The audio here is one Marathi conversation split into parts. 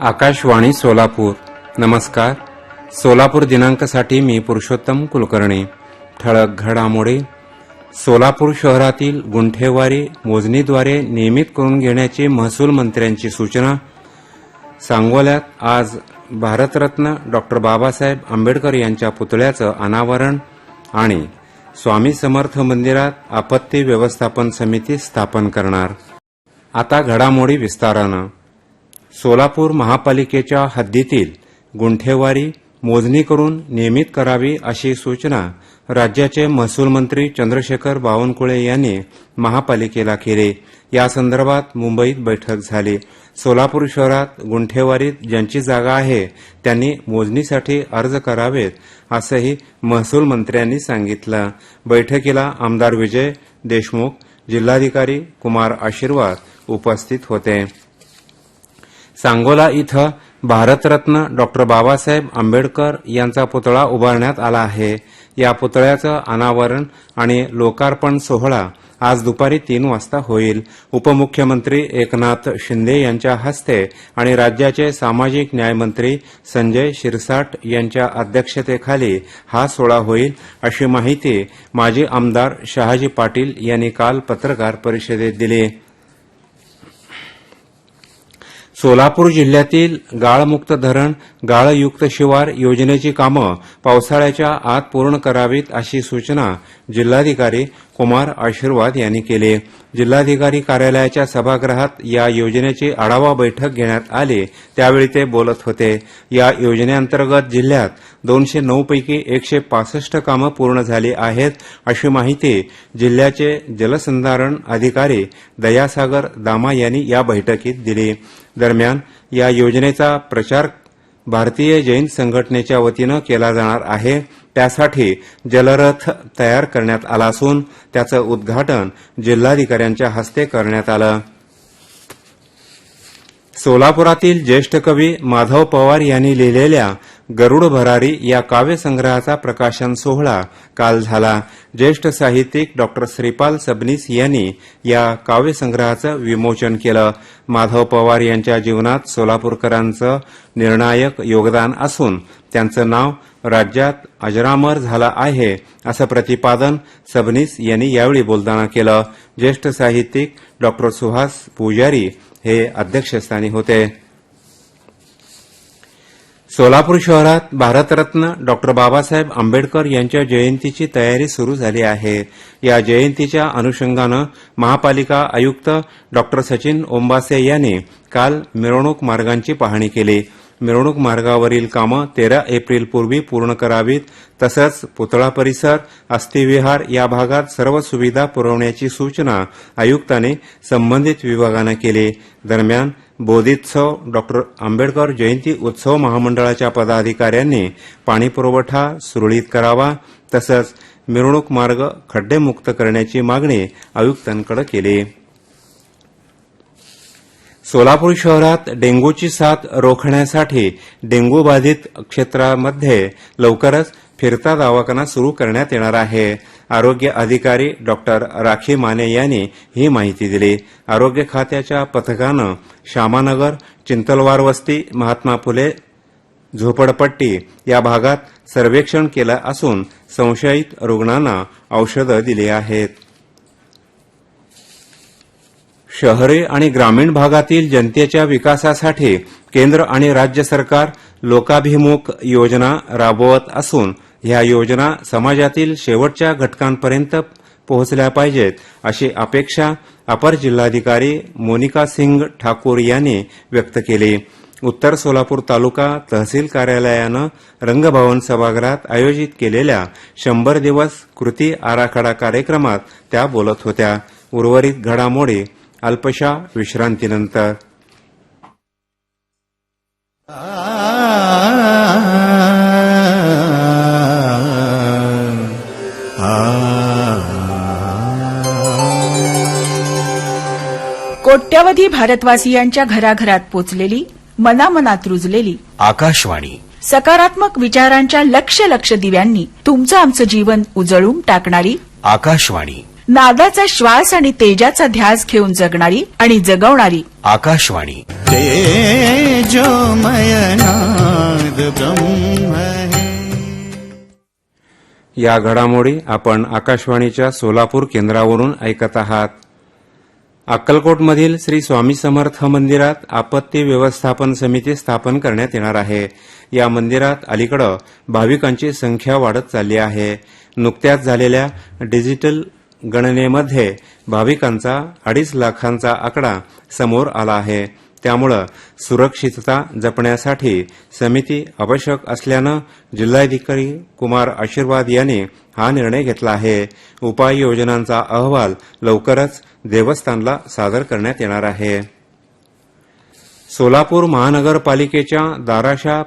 आकाशवाणी सोलापूर. नमस्कार. सोलापूर दिनांकसाठी मी पुरुषोत्तम कुलकर्णी. ठळक घडामोडी. सोलापूर शहरातील गुंठेवारी मोजणीद्वारे नियमित करून घेण्याची महसूल मंत्र्यांची सूचना. सांगोल्यात आज भारतरत्न डॉक्टर बाबासाहेब आंबेडकर यांच्या पुतळ्याचं अनावरण आणि स्वामी समर्थ मंदिरात आपत्ती व्यवस्थापन समिती स्थापन करणार. आता घडामोडी विस्तारानं. सोलापूर महापालिकेच्या हद्दीतील गुंठेवारी मोजणी करून नियमित करावी अशी सूचना राज्याचे महसूल मंत्री चंद्रशेखर बावनकुळे यांनी महापालिकेला केली. या संदर्भात मुंबईत बैठक झाली. सोलापूर शहरात गुंठेवारीत ज्यांची जागा आहे त्यांनी मोजणीसाठी अर्ज करावेत असंही महसूल मंत्र्यांनी सांगितलं. बैठकीला आमदार विजय देशमुख जिल्हाधिकारी कुमार आशीर्वाद उपस्थित होते. सांगोला इथं भारतरत्न डॉक्टर बाबासाहेब आंबेडकर यांचा पुतळा उभारण्यात आला आहे. या पुतळ्याचं अनावरण आणि लोकार्पण सोहळा आज दुपारी तीन वाजता होईल. उपमुख्यमंत्री एकनाथ शिंदे यांच्या हस्ते आणि राज्याचे सामाजिक न्यायमंत्री संजय शिरसाट यांच्या अध्यक्षतेखाली हा सोहळा होईल अशी माहिती माजी आमदार शहाजी पाटील यांनी काल पत्रकार परिषदेत दिली. सोलापूर जिल्ह्यातील गाळमुक्त धरण गाळयुक्त शिवार योजनेची कामं पावसाळ्याच्या आत पूर्ण करावीत अशी सूचना जिल्हाधिकारी कुमार आशीर्वाद यांनी केले. जिल्हाधिकारी कार्यालयाच्या सभागृहात या योजनेची आढावा बैठक घेण्यात आली. त्यावेळी ते बोलत होते. या योजनेअंतर्गत जिल्ह्यात दोनशे नऊ पैकी एकशे पासष्ट कामं पूर्ण झाली आहेत अशी माहिती जिल्ह्याचे जलसंधारण अधिकारी दयासागर दामा यांनी या बैठकीत दिली. दरम्यान या योजनेचा प्रचार भारतीय जैन संघटनेच्या वतीनं केला जाणार आहे. त्यासाठी जलरथ तयार करण्यात आला असून त्याचं उद्घाटन जिल्हाधिकाऱ्यांच्या हस्ते करण्यात आलं. सोलापुरातील ज्येष्ठ कवी माधव पवार यांनी लिहिलेल्या गरुड भरारी या काव्यसंग्रहाचा प्रकाशन सोहळा काल झाला. ज्येष्ठ साहित्यिक डॉक्टर श्रीपाल सबनीस यांनी या काव्यसंग्रहाचं विमोचन केलं. माधव पवार यांच्या जीवनात सोलापूरकरांचं निर्णायक योगदान असून त्यांचं नाव राज्यात अजरामर झालं आहे असं प्रतिपादन सबनीस यांनी यावेळी बोलताना केलं. ज्येष्ठ साहित्यिक डॉक्टर सुहास पुजारी हे अध्यक्षस्थानी होते. सोलापूर शहरात भारतरत्न डॉक्टर बाबासाहेब आंबेडकर यांच्या जयंतीची तयारी सुरू झाली आहे. या जयंतीच्या अनुषंगानं महापालिका आयुक्त डॉक्टर सचिन ओंबासे यांनी काल मिरवणूक मार्गांची पाहणी केली. मिरवणूक मार्गावरील कामं तेरा एप्रिलपूर्वी पूर्ण करावीत तसंच पुतळा परिसर अस्थिविहार या भागात सर्व सुविधा पुरवण्याची सूचना आयुक्तांनी संबंधित विभागानं केली. दरम्यान बोधित्सव डॉक्टर आंबेडकर जयंती उत्सव महामंडळाच्या पदाधिकाऱ्यांनी पाणीपुरवठा सुरळीत करावा तसंच मिरवणूक मार्ग खड्डेमुक्त करण्याची मागणी आयुक्तांकडे केली. सोलापूर शहरात डेंग्यूची साथ रोखण्यासाठी डेंग्यू बाधित क्षेत्रामध्ये लवकरच फिरता दवाखाना सुरू करण्यात येणार आहे. आरोग्य अधिकारी डॉक्टर राखी माने यांनी ही माहिती दिली. आरोग्य खात्याच्या पथकानं श्यामानगर चिंतलवार वस्ती महात्मा फुले झोपडपट्टी या भागात सर्वेक्षण केलं असून संशयित रुग्णांना औषधं दिली आहेत. शहरी आणि ग्रामीण भागातील जनतेच्या विकासासाठी केंद्र आणि राज्य सरकार लोकाभिमुख योजना राबवत असून ह्या योजना समाजातील शेवटच्या घटकांपर्यंत पोहोचल्या पाहिजेत अशी अपेक्षा अपर जिल्हाधिकारी मोनिका सिंग ठाकूर यांनी व्यक्त केली. उत्तर सोलापूर तालुका तहसील कार्यालयानं रंगभवन सभागृहात आयोजित केलेल्या शंभर दिवस कृती आराखडा कार्यक्रमात त्या बोलत होत्या. उर्वरित घडामोडी अल्पशा विश्रांतीनंतर. कोट्यवधी भारतवासियांच्या घराघरात पोचलेली मनामनात रुजलेली आकाशवाणी. सकारात्मक विचारांच्या लक्ष लक्ष दिव्यांनी तुमचं आमचं जीवन उजळून टाकणारी आकाशवाणी. नादाचा श्वास आणि तेजाचा ध्यास घेऊन जगणारी आणि जगवणारी. आकाशवाणी. या घडामोडी आपण आकाशवाणीच्या सोलापूर केंद्रावरून ऐकत आहात. अक्कलकोटमधील श्री स्वामी समर्थ मंदिरात आपत्ती व्यवस्थापन समिती स्थापन करण्यात येणार आहे. या मंदिरात अलीकडं भाविकांची संख्या वाढत चालली आहे. नुकत्याच झालेल्या डिजिटल गणनेमध्ये भाविकांचा अडीच लाखांचा आकडा समोर आला आहे. त्यामुळं सुरक्षितता जपण्यासाठी समिती आवश्यक असल्यानं जिल्हाधिकारी कुमार आशीर्वाद यांनी हा निर्णय घेतला आहे. उपाययोजनांचा अहवाल लवकरच देवस्थानला सादर करण्यात येणार आहे. सोलापूर महानगरपालिकेच्या दाराशा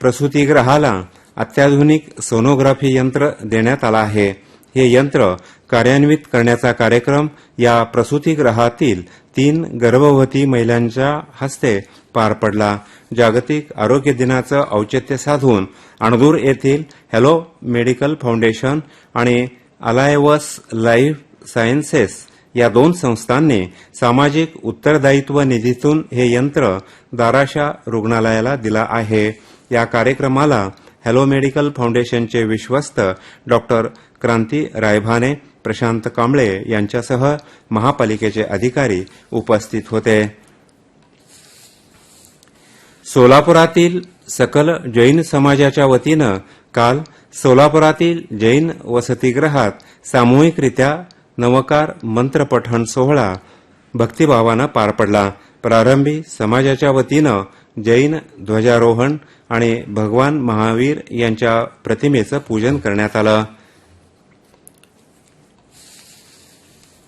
प्रसूतीगृहाला अत्याधुनिक सोनोग्राफी यंत्र देण्यात आलं आहे. हे यंत्र कार्यान्वित करण्याचा कार्यक्रम या प्रसूतीगृहातील तीन गर्भवती महिलांच्या हस्ते पार पडला. जागतिक आरोग्य दिनाचं औचित्य साधून अणदूर येथील हॅलो मेडिकल फाउंडेशन आणि अलायवस लाईफ सायन्सेस या दोन संस्थांनी सामाजिक उत्तरदायित्व निधीतून हे यंत्र दाराशा रुग्णालयाला दिला आहे. या कार्यक्रमाला हॅलो मेडिकल फाउंडेशनचे विश्वस्त डॉक्टर क्रांती रायभाने प्रशांत कांबळे यांच्यासह महापालिकेचे अधिकारी उपस्थित होते. सोलापुरातील सकल जैन समाजाच्या वतीनं काल सोलापुरातील जैन वसतिगृहात सामूहिकरित्या नवकार मंत्रपठण सोहळा भक्तिभावानं पार पडला. प्रारंभी समाजाच्या वतीनं जैन ध्वजारोहण आणि भगवान महावीर यांच्या प्रतिमेचं पूजन करण्यात आलं.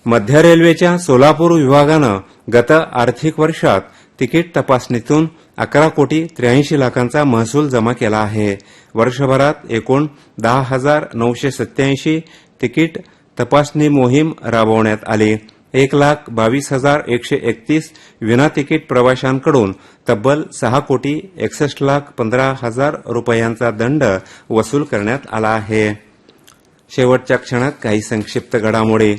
मध्य रेल्वेच्या सोलापूर विभागानं गत आर्थिक वर्षात तिकीट तपासणीतून अकरा कोटी त्र्याऐंशी लाखांचा महसूल जमा केला आहे. वर्षभरात एकूण दहा हजार नऊशे सत्याऐंशी तिकीट तपासणी मोहीम राबवण्यात आली. एक लाख बावीस हजार एकशे एकतीस विना तिकीट प्रवाशांकडून तब्बल सहा कोटी एकसष्ट लाख पंधरा हजार रुपयांचा दंड वसूल करण्यात आला आहे. शेवटच्या क्षणात काही संक्षिप्त घडामोडी.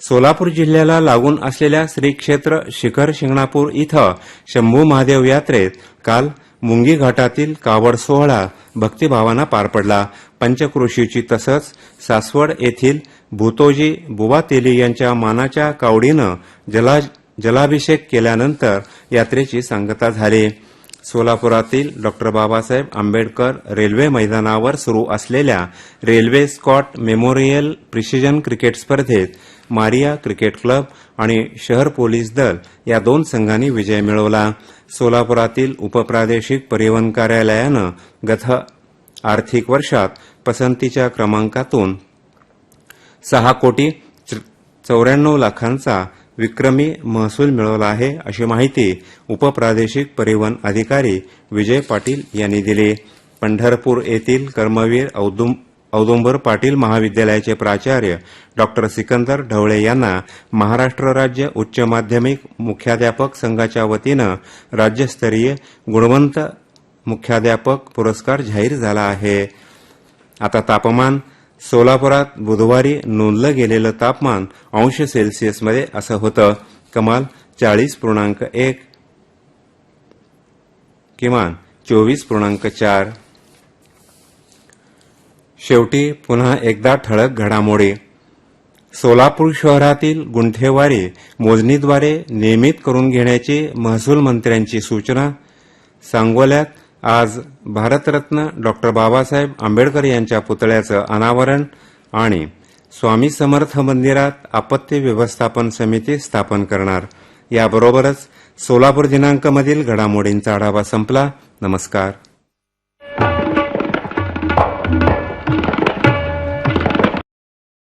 सोलापूर जिल्ह्याला लागून असलेल्या श्री क्षेत्र शिखर शिंगणापूर इथं शंभू महादेव यात्रेत काल मुंगी घाटातील कावड सोहळा भक्तिभावानं पार पडला. पंचक्रोशीची तसंच सासवड येथील भूतोजी बुवा तेली यांच्या मानाच्या कावडीनं जला जलाभिषेक केल्यानंतर यात्रेची सांगता झाली. सोलापुरातील डॉक्टर बाबासाहेब आंबेडकर रेल्वे मैदानावर सुरू असलेल्या railway Scott memorial precision cricket स्पर्धेत मारिया क्रिकेट क्लब आणि शहर पोलीस दल या दोन संघांनी विजय मिळवला. सोलापुरातील उपप्रादेशिक परिवहन कार्यालयानं गत आर्थिक वर्षात पसंतीच्या क्रमांकातून सहा कोटी चौऱ्याण्णव लाखांचा विक्रमी महसूल मिळवला आहे अशी माहिती उपप्रादेशिक परिवहन अधिकारी विजय पाटील यांनी दिली. पंढरपूर येथील कर्मवीर औदुंब औदुंबर पाटील महाविद्यालयाचे प्राचार्य डॉक्टर सिकंदर ढवळे यांना महाराष्ट्र राज्य उच्च माध्यमिक मुख्याध्यापक संघाच्या वतीनं राज्यस्तरीय गुणवंत मुख्याध्यापक पुरस्कार जाहीर झाला आहे. आता तापमान सोलापुरात बुधवारी नोंदलं गेलेलं तापमान अंश सेल्सिअसमध्ये असं होतं. कमाल चाळीस पूर्णांक एक. किमान चोवीस पूर्णांक चार. शेवटी पुन्हा एकदा ठळक घडामोडी. सोलापूर शहरातील गुंठेवारी मोजणीद्वारे नियमित करून घेण्याची महसूल मंत्र्यांची सूचना सांगोल्यात आज भारतरत्न डॉक्टर बाबासाहेब आंबेडकर यांच्या पुतळ्याचं अनावरण आणि स्वामी समर्थ मंदिरात आपत्ती व्यवस्थापन समिती स्थापन करणार. याबरोबरच सोलापूर दिनांकमधील घडामोडींचा आढावा संपला. नमस्कार.